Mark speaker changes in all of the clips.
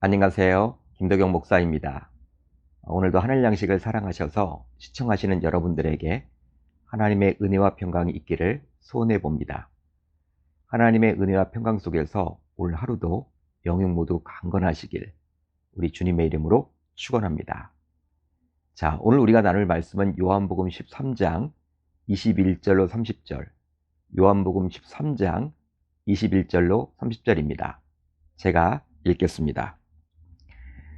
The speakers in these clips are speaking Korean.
Speaker 1: 안녕하세요. 김덕영 목사입니다. 오늘도 하늘 양식을 사랑하셔서 시청하시는 여러분들에게 하나님의 은혜와 평강이 있기를 소원해 봅니다. 하나님의 은혜와 평강 속에서 오늘 하루도 영육 모두 강건하시길 우리 주님의 이름으로 축원합니다. 자, 오늘 우리가 나눌 말씀은 요한복음 13장 21절로 30절, 요한복음 13장 21절로 30절입니다. 제가 읽겠습니다.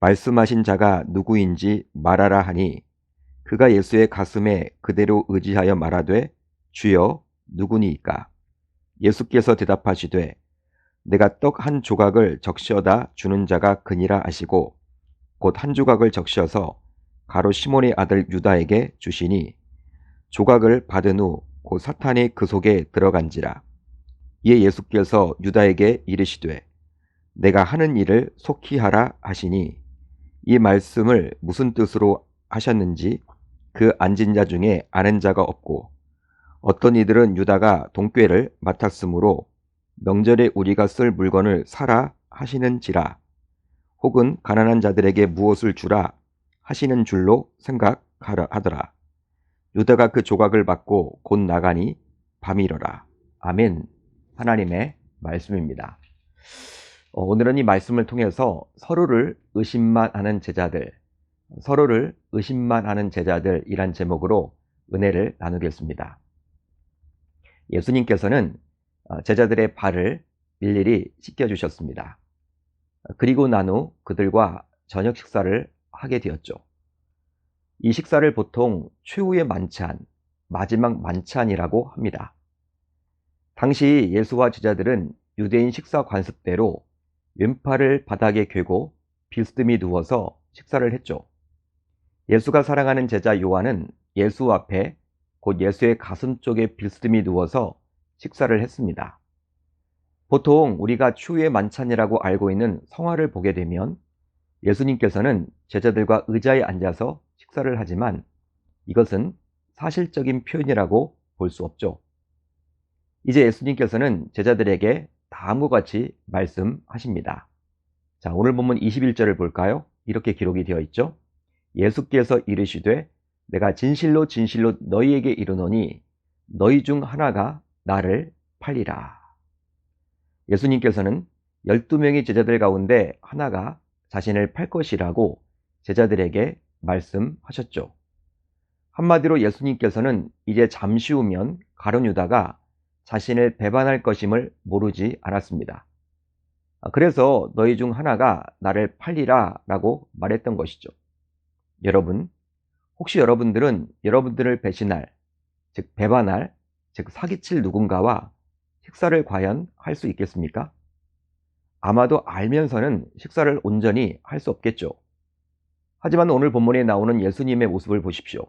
Speaker 1: 말씀하신 자가 누구인지 말하라 하니 그가 예수의 가슴에 그대로 의지하여 말하되 주여 누구니이까? 예수께서 대답하시되 내가 떡 한 조각을 적셔다 주는 자가 그니라 하시고 곧 한 조각을 적셔서 가로 시몬의 아들 유다에게 주시니 조각을 받은 후 곧 사탄이 그 속에 들어간지라. 이에 예수께서 유다에게 이르시되 내가 하는 일을 속히 하라 하시니 이 말씀을 무슨 뜻으로 하셨는지 그 앉은 자 중에 아는 자가 없고 어떤 이들은 유다가 동꾀를 맡았으므로 명절에 우리가 쓸 물건을 사라 하시는지라 혹은 가난한 자들에게 무엇을 주라 하시는 줄로 생각하라 하더라. 유다가 그 조각을 받고 곧 나가니 밤이러라. 아멘. 하나님의 말씀입니다. 어, 오늘은 이 말씀을 통해서 서로를 의심만 하는 제자들, 서로를 의심만 하는 제자들이란 제목으로 은혜를 나누겠습니다. 예수님께서는 어, 제자들의 발을 일일이 씻겨주셨습니다. 그리고 난 후 그들과 저녁 식사를 하게 되었죠. 이 식사를 보통 최후의 만찬, 마지막 만찬이라고 합니다. 당시 예수와 제자들은 유대인 식사 관습대로 왼팔을 바닥에 괴고 비스듬히 누워서 식사를 했죠. 예수가 사랑하는 제자 요한은 예수 앞에 곧 예수의 가슴 쪽에 비스듬히 누워서 식사를 했습니다. 보통 우리가 추후의 만찬이라고 알고 있는 성화를 보게 되면 예수님께서는 제자들과 의자에 앉아서 식사를 하지만 이것은 사실적인 표현이라고 볼 수 없죠. 이제 예수님께서는 제자들에게 다음과 같이 말씀하십니다. 자, 오늘 본문 21절을 볼까요? 이렇게 기록이 되어 있죠. 예수께서 이르시되 내가 진실로 진실로 너희에게 이르노니 너희 중 하나가 나를 팔리라. 예수님께서는 12명의 제자들 가운데 하나가 자신을 팔 것이라고 제자들에게 말씀하셨죠. 한마디로 예수님께서는 이제 잠시 후면 가룟 유다가 자신을 배반할 것임을 모르지 않았습니다. 아, 그래서 너희 중 하나가 나를 팔리라 라고 말했던 것이죠. 여러분, 혹시 여러분들은 여러분들을 배신할, 즉 배반할, 즉 사기칠 누군가와 식사를 과연 할 수 있겠습니까? 아마도 알면서는 식사를 온전히 할 수 없겠죠. 하지만 오늘 본문에 나오는 예수님의 모습을 보십시오.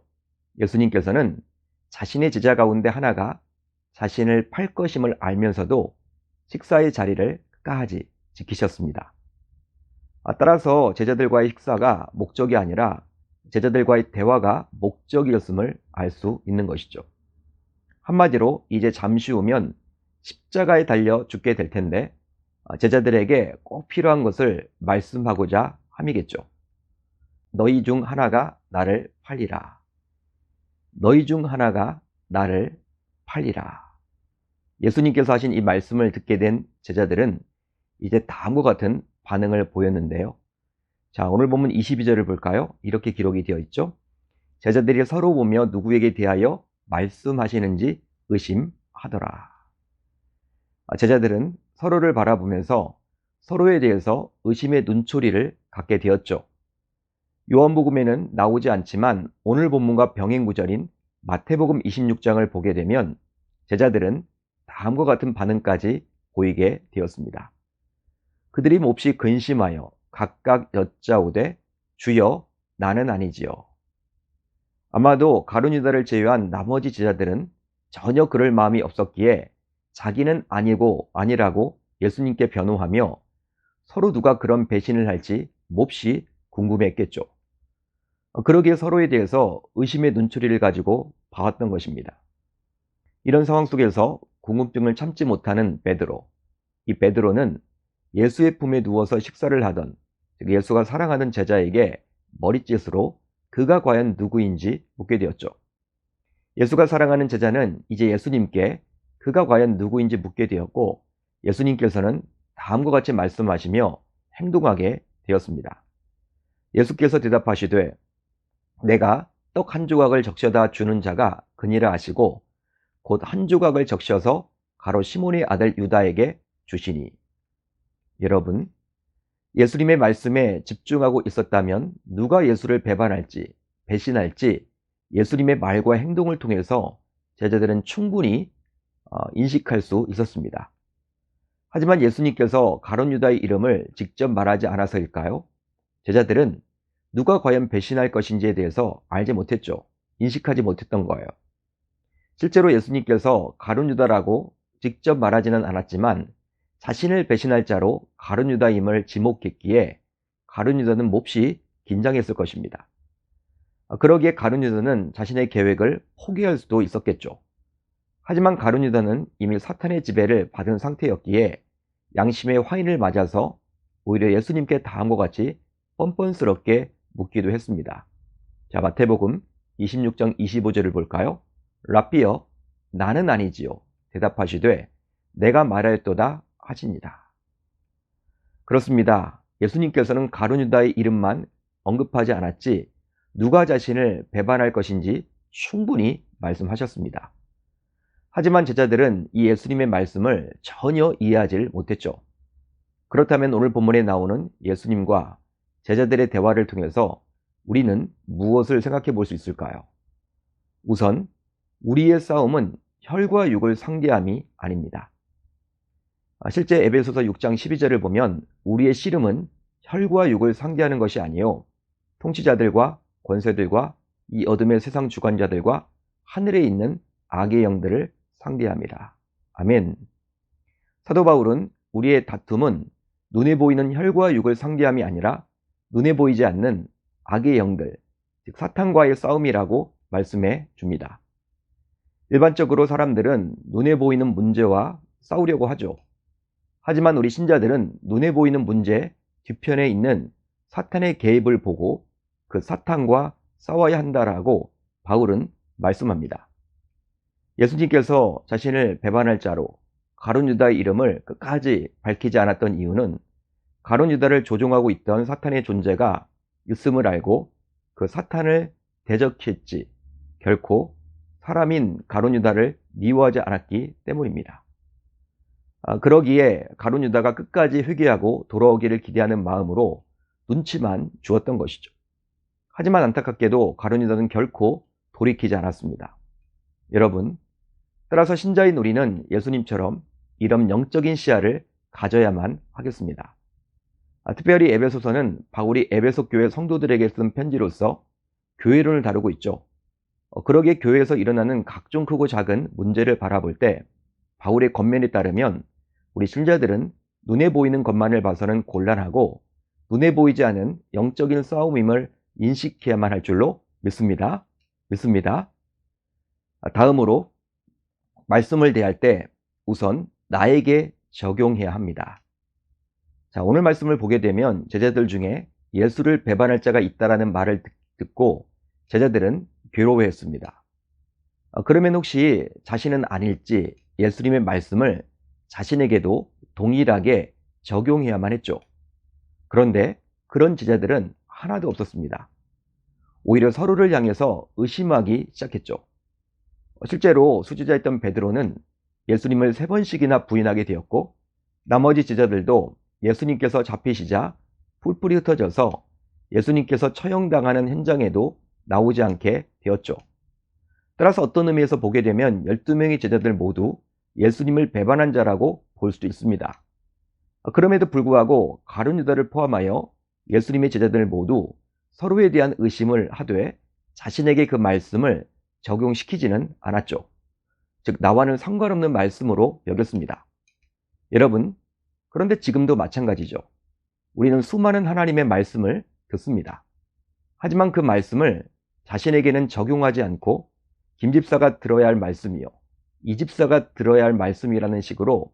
Speaker 1: 예수님께서는 자신의 제자 가운데 하나가 자신을 팔 것임을 알면서도 식사의 자리를 끝까지 지키셨습니다. 아, 따라서 제자들과의 식사가 목적이 아니라 제자들과의 대화가 목적이었음을 알 수 있는 것이죠. 한마디로 이제 잠시 후면 십자가에 달려 죽게 될 텐데 아, 제자들에게 꼭 필요한 것을 말씀하고자 함이겠죠. 너희 중 하나가 나를 팔리라. 너희 중 하나가 나를 팔리라. 예수님께서 하신 이 말씀을 듣게 된 제자들은 이제 다음과 같은 반응을 보였는데요. 자, 오늘 보면 22절을 볼까요? 이렇게 기록이 되어 있죠. 제자들이 서로 보며 누구에게 대하여 말씀하시는지 의심하더라. 아, 제자들은 서로를 바라보면서 서로에 대해서 의심의 눈초리를 갖게 되었죠. 요한복음에는 나오지 않지만 오늘 본문과 병행 구절인 마태복음 26장을 보게 되면 제자들은 다음과 같은 반응까지 보이게 되었습니다. 그들이 몹시 근심하여 각각 여짜오되 주여 나는 아니지요. 아마도 가룟 유다를 제외한 나머지 제자들은 전혀 그럴 마음이 없었기에 자기는 아니고 아니라고 예수님께 변호하며 서로 누가 그런 배신을 할지 몹시 궁금했겠죠. 그러기에 서로에 대해서 의심의 눈초리를 가지고 봐왔던 것입니다. 이런 상황 속에서 궁금증을 참지 못하는 베드로. 이 베드로는 예수의 품에 누워서 식사를 하던 예수가 사랑하는 제자에게 머리짓으로 그가 과연 누구인지 묻게 되었죠. 예수가 사랑하는 제자는 이제 예수님께 그가 과연 누구인지 묻게 되었고 예수님께서는 다음과 같이 말씀하시며 행동하게 되었습니다. 예수께서 대답하시되 내가 떡 한 조각을 적셔다 주는 자가 그니라 하시고 곧 한 조각을 적셔서 가로 시몬의 아들 유다에게 주시니 여러분 예수님의 말씀에 집중하고 있었다면 누가 예수를 배반할지 배신할지 예수님의 말과 행동을 통해서 제자들은 충분히 어, 인식할 수 있었습니다. 하지만 예수님께서 가론 유다의 이름을 직접 말하지 않아서일까요? 제자들은 누가 과연 배신할 것인지에 대해서 알지 못했죠. 인식하지 못했던 거예요. 실제로 예수님께서 가론 유다라고 직접 말하지는 않았지만 자신을 배신할 자로 가룟 유다임을 지목했기에 가룟 유다는 몹시 긴장했을 것입니다. 그러기에 가룟 유다는 자신의 계획을 포기할 수도 있었겠죠. 하지만 가룟 유다는 이미 사탄의 지배를 받은 상태였기에 양심의 화인을 맞아서 오히려 예수님께 다음과 같이 뻔뻔스럽게 묻기도 했습니다. 자, 마태복음 26장 25절을 볼까요? 라비어 나는 아니지요. 대답하시되 내가 말하였도다 하십니다. 그렇습니다. 예수님께서는 가룟유다의 이름만 언급하지 않았지 누가 자신을 배반할 것인지 충분히 말씀하셨습니다. 하지만 제자들은 이 예수님의 말씀을 전혀 이해하지 못했죠. 그렇다면 오늘 본문에 나오는 예수님과 제자들의 대화를 통해서 우리는 무엇을 생각해 볼 수 있을까요? 우선 우리의 싸움은 혈과 육을 상대함이 아닙니다. 아, 실제 에베소서 6장 12절을 보면 우리의 씨름은 혈과 육을 상대하는 것이 아니요 통치자들과 권세들과 이 어둠의 세상 주관자들과 하늘에 있는 악의 영들을 상대합니다. 아멘. 사도 바울은 우리의 다툼은 눈에 보이는 혈과 육을 상대함이 아니라 눈에 보이지 않는 악의 영들, 즉 사탄과의 싸움이라고 말씀해 줍니다. 일반적으로 사람들은 눈에 보이는 문제와 싸우려고 하죠. 하지만 우리 신자들은 눈에 보이는 문제 뒤편에 있는 사탄의 개입을 보고 그 사탄과 싸워야 한다라고 바울은 말씀합니다. 예수님께서 자신을 배반할 자로 가론 유다의 이름을 끝까지 밝히지 않았던 이유는 가론 유다를 조종하고 있던 사탄의 존재가 있음을 알고 그 사탄을 대적했지 결코 사람인 가론 유다를 미워하지 않았기 때문입니다. 아, 그러기에 가룟 유다가 끝까지 회개하고 돌아오기를 기대하는 마음으로 눈치만 주었던 것이죠. 하지만 안타깝게도 가룟 유다는 결코 돌이키지 않았습니다. 여러분, 따라서 신자인 우리는 예수님처럼 이런 영적인 시야를 가져야만 하겠습니다. 아, 특별히 에베소서는 바울이 에베소 교회 성도들에게 쓴 편지로서 교회론을 다루고 있죠. 어, 그러기에 교회에서 일어나는 각종 크고 작은 문제를 바라볼 때 바울의 겉면에 따르면 우리 신자들은 눈에 보이는 것만을 봐서는 곤란하고 눈에 보이지 않은 영적인 싸움임을 인식해야만 할 줄로 믿습니다. 믿습니다. 다음으로 말씀을 대할 때 우선 나에게 적용해야 합니다. 자, 오늘 말씀을 보게 되면 제자들 중에 예수를 배반할 자가 있다라는 말을 듣고 제자들은 괴로워했습니다. 그러면 혹시 자신은 아닐지 예수님의 말씀을 자신에게도 동일하게 적용해야만 했죠. 그런데 그런 제자들은 하나도 없었습니다. 오히려 서로를 향해서 의심하기 시작했죠. 실제로 수지자였던 베드로는 예수님을 세 번씩이나 부인하게 되었고 나머지 제자들도 예수님께서 잡히시자 뿔뿔이 흩어져서 예수님께서 처형당하는 현장에도 나오지 않게 되었죠. 따라서 어떤 의미에서 보게 되면 12명의 제자들 모두 예수님을 배반한 자라고 볼 수도 있습니다. 그럼에도 불구하고 가룟 유다를 포함하여 예수님의 제자들 모두 서로에 대한 의심을 하되 자신에게 그 말씀을 적용시키지는 않았죠. 즉, 나와는 상관없는 말씀으로 여겼습니다. 여러분, 그런데 지금도 마찬가지죠. 우리는 수많은 하나님의 말씀을 듣습니다. 하지만 그 말씀을 자신에게는 적용하지 않고 김 집사가 들어야 할 말씀이요. 이 집사가 들어야 할 말씀이라는 식으로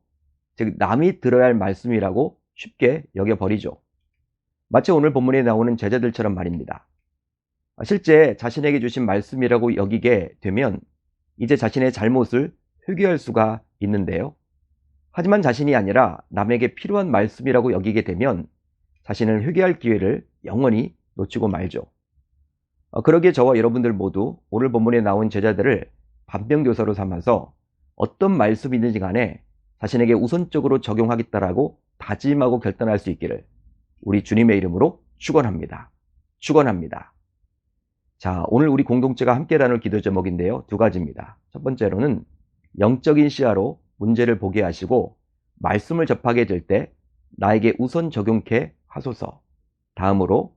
Speaker 1: 즉 남이 들어야 할 말씀이라고 쉽게 여겨버리죠. 마치 오늘 본문에 나오는 제자들처럼 말입니다. 실제 자신에게 주신 말씀이라고 여기게 되면 이제 자신의 잘못을 회개할 수가 있는데요. 하지만 자신이 아니라 남에게 필요한 말씀이라고 여기게 되면 자신을 회개할 기회를 영원히 놓치고 말죠. 어, 그러기에 저와 여러분들 모두 오늘 본문에 나온 제자들을 반면교사로 삼아서 어떤 말씀이든지 간에 자신에게 우선적으로 적용하겠다라고 다짐하고 결단할 수 있기를 우리 주님의 이름으로 축원합니다. 축원합니다. 자, 오늘 우리 공동체가 함께 나눌 기도 제목인데요. 두 가지입니다. 첫 번째로는 영적인 시야로 문제를 보게 하시고 말씀을 접하게 될 때 나에게 우선 적용케 하소서. 다음으로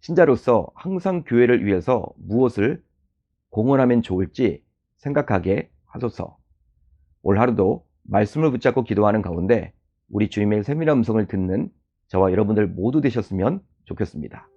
Speaker 1: 신자로서 항상 교회를 위해서 무엇을 공헌하면 좋을지 생각하게 하소서. 올 하루도 말씀을 붙잡고 기도하는 가운데 우리 주님의 세밀한 음성을 듣는 저와 여러분들 모두 되셨으면 좋겠습니다.